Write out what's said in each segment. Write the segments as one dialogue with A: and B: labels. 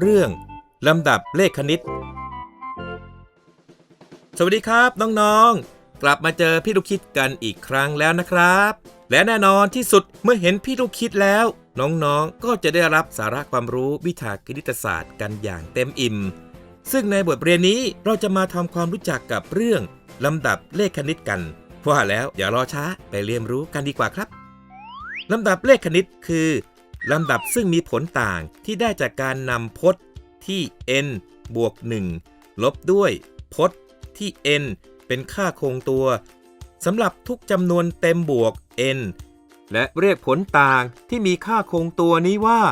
A: เรื่องลำดับเลขคณิต สวัสดีครับน้องๆ กลับมาเจอพี่ลูกคิดกันอีกครั้งแล้วนะครับ และแน่นอนที่สุดเมื่อเห็นพี่ลูกคิดแล้ว น้องๆก็จะได้รับสาระความรู้วิชาคณิตศาสตร์กันอย่างเต็มอิ่ม ซึ่งในบทเรียนนี้เราจะมาทำความรู้จักกับเรื่องลำดับเลขคณิตกันว่าแล้วอย่ารอช้าไปเรียนรู้กันดีกว่าครับลำดับเลขคณิตคือ ลำดับซึ่งมีผลต่างที่ได้จากการนำพจน์ที่ n บวก 1 ลบด้วยพจน์ที่ n เป็นค่าคงตัวสำหรับทุกจำนวนเต็มบวก n และเรียกผลต่างที่มีค่าคงตัวนี้ว่า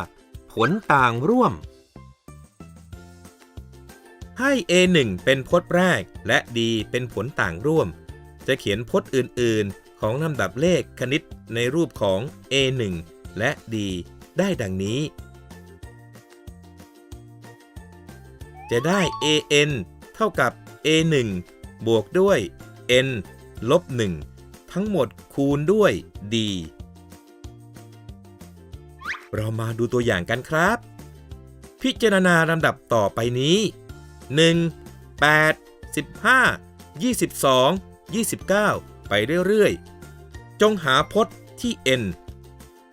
A: ผลต่างร่วม ให้ a1 เป็นพจน์แรกและ d เป็นผลต่างร่วม จะเขียนพจน์อื่น ๆ ของลำดับเลขคณิตในรูปของ a1 และ d ได้ดังนี้ จะได้ an เท่ากับ a1 บวกด้วย n ลบ 1 ทั้งหมดคูณด้วย d เรามาดูตัวอย่างกันครับ พิจารณาลำดับต่อไปนี้ 1 8 15 22 29 ไปเรื่อยๆ จงหาพจน์ที่ n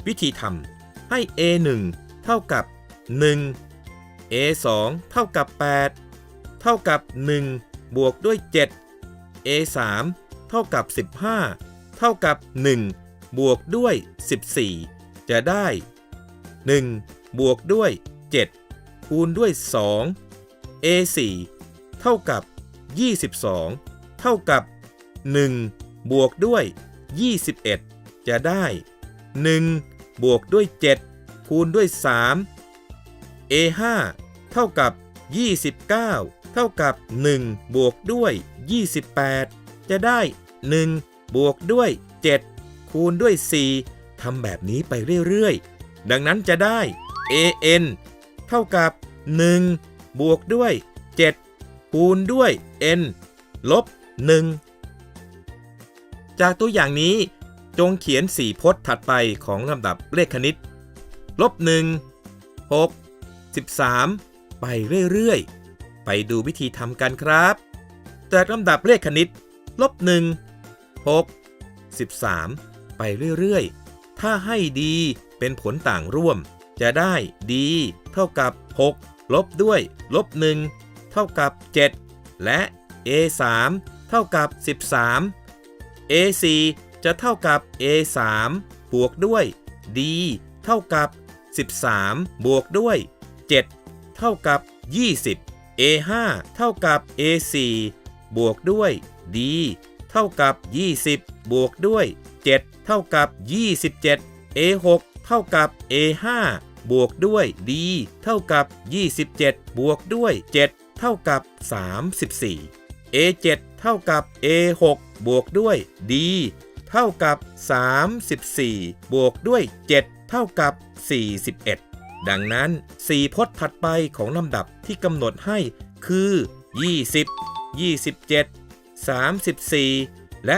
A: วิธีทำ ให้ a1 เท่ากับ 1 a2 เท่ากับ 8 เท่ากับ 1 บวกด้วย 7 a3 เท่ากับ 15 เท่ากับ 1 บวกด้วย 14 จะได้ 1 บวกด้วย 7 คูณด้วย 2 a4 เท่ากับ 22 เท่ากับ 1 บวกด้วย 21 จะได้ 1 บวกด้วย 7 คูณด้วย 3 a5 เท่ากับ 29 เท่ากับ 1 บวกด้วย 28 จะได้ 1 บวกด้วย 7 คูณด้วย 4ทำแบบนี้ไปเรื่อยๆ ดังนั้นจะได้ an เท่ากับ 1 บวกด้วย 7 คูณด้วย n ลบ 1 จากตัวอย่างนี้ จงเขียน4พจน์ถัดไปของลำดับเลขคณิต ลบ1 6 13ไปเรื่อยๆ ไปดูวิธีทำกันครับ จากลำดับเลขคณิต ลบ1 6 13ไปเรื่อยๆ ถ้าให้ดีเป็นผลต่างร่วม จะได้ดี เท่ากับ 6 ลบด้วย ลบ1เท่ากับ 7 และ a3 เท่ากับ 13 a4 จะเท่ากับ a3 บวกด้วย d เท่ากับ 13 บวกด้วย 7 เท่ากับ 20 a5 เท่ากับ a4 บวกด้วย d เท่ากับ 20 บวกด้วย 7 เท่ากับ 27 a6 เท่ากับ a5 บวกด้วย d เท่ากับ 27 บวกด้วย 7 เท่ากับ 34 a7 เท่ากับ a6 บวกด้วย d เท่ากับ 34 บวกด้วย 7 เท่ากับ 41 ดังนั้น 4 พจน์ถัดไปของลำดับที่กำหนดให้คือ 20 27 34 และ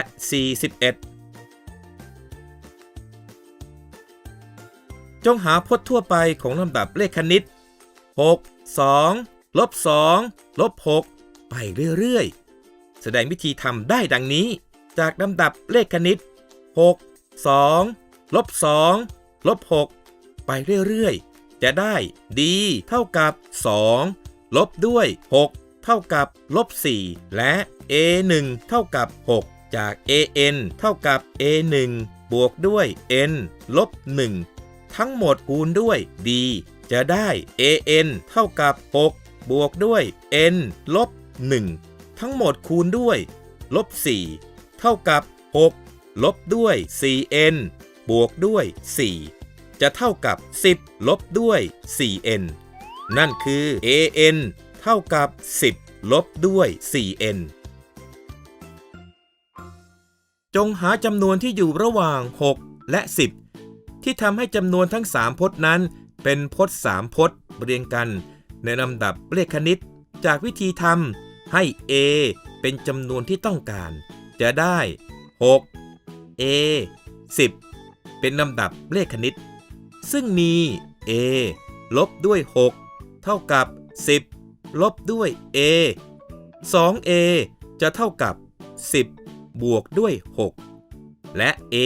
A: 41จงหาพจน์ทั่วไปของลำดับเลขคณิต 6 2 ลบ 2 ลบ 6 ไปเรื่อย ๆ แสดงวิธีทำได้ดังนี้ จากลำดับเลขคณิต 6 2ลบ2ลบ6ไปเรื่อยๆ จะได้ d เท่ากับ 2 ลบด้วย 6 เท่ากับลบ4และ a1 เท่ากับ 6 จาก an เท่ากับ a1 บวกด้วย n ลบ 1 ทั้งหมดคูณด้วย d จะได้ an เท่ากับ 6 บวกด้วย n ลบ 1 ทั้งหมดคูณด้วย ลบ 4 เท่ากับ 6 ลบด้วย 4n บวกด้วย 4 จะเท่ากับ 10 ลบด้วย 4n นั่นคือ an เท่ากับ 10 ลบด้วย 4n จงหาจำนวนที่อยู่ระหว่าง 6 และ 10 ที่ทำให้จำนวนทั้ง 3 พจน์นั้น เป็นพจน์ 3 พจน์ เรียงกัน ในลำดับเลขคณิต จากวิธีทำให้ a เป็นจำนวนที่ต้องการ จะได้ 6 a 10 เป็นลำดับเลขคณิต ซึ่งมี a ลบด้วย 6 เท่ากับ 10 ลบด้วย a 2a จะเท่ากับ 10 บวกด้วย 6 และ a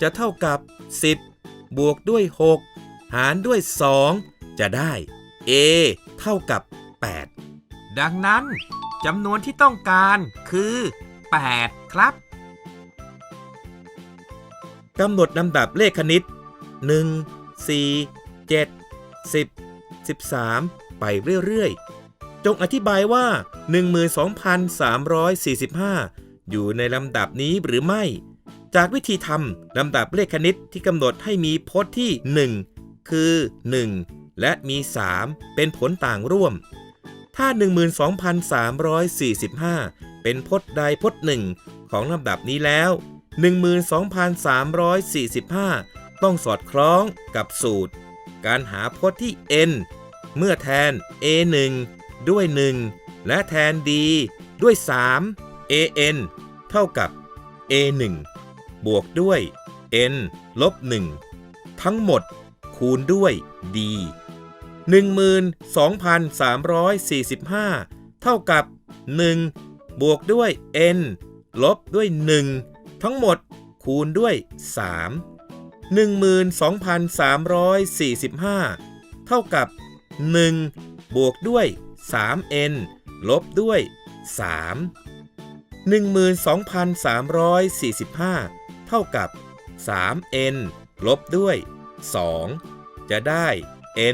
A: จะเท่ากับ 10 บวกด้วย 6 หารด้วย 2 จะได้ a เท่ากับ 8 ดังนั้นจำนวนที่ต้องการคือ 8 ครับกำหนดลำดับเลขคณิต 1 4 7 10 13 ไปเรื่อยๆ จงอธิบายว่า 12,345 อยู่ในลำดับนี้หรือไม่ จากวิธีทำลำดับเลขคณิตที่กำหนดให้มีพจน์ที่ 1 คือ 1 และมี 3 เป็นผลต่างร่วม ถ้า 12,345 เป็นพจน์ใดพจน์หนึ่งของลำดับนี้แล้ว 12,345 ต้องสอดคล้องกับสูตร การหาพจน์ที่ n เมื่อแทน a1 ด้วย 1 และแทน d ด้วย 3 an เท่ากับ a1 บวกด้วย n ลบ 1 ทั้งหมดคูณด้วย d 12,345 เท่ากับ 1 บวกด้วย n ลบด้วย 1 ทั้งหมดคูณด้วย 3 12,345 เท่ากับ 1 บวกด้วย 3n ลบด้วย 3 12,345 เท่ากับ 3n ลบด้วย 2 จะได้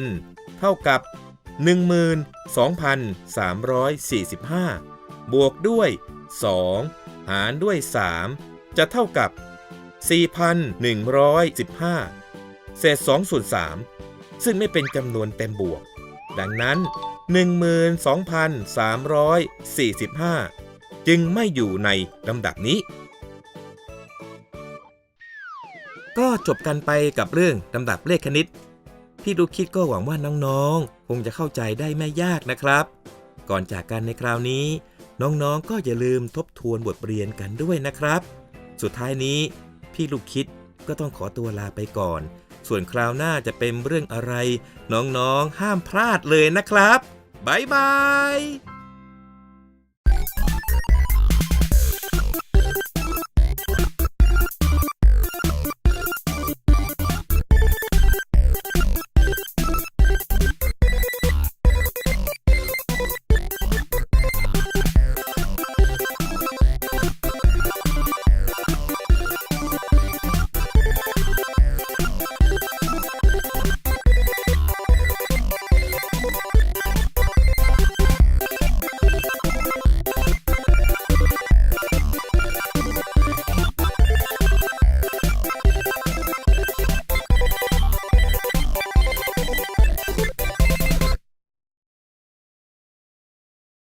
A: n เท่ากับ 12,345 บวกด้วย 2 หารด้วย 3 จะเท่ากับ 4,115 เศษ2ส่วน3ซึ่งไม่เป็นจำนวนเต็มบวก ดังนั้น 12,345 จึงไม่อยู่ในลำดับนี้ ก็จบกันไปกับเรื่องลำดับเลขคณิต พี่ดูคิดก็หวังว่าน้องๆ คงจะเข้าใจได้ไม่ยากนะครับ ก่อนจากกันในคราวนี้ น้องๆ ก็อย่าลืมทบทวนบทเรียนกันด้วยนะครับ สุดท้ายนี้พี่ลูกคิดก็ต้องขอตัวลาไปก่อน ส่วนคราวหน้าจะเป็นเรื่องอะไร น้องๆ ห้ามพลาดเลยนะครับ บ๊ายบาย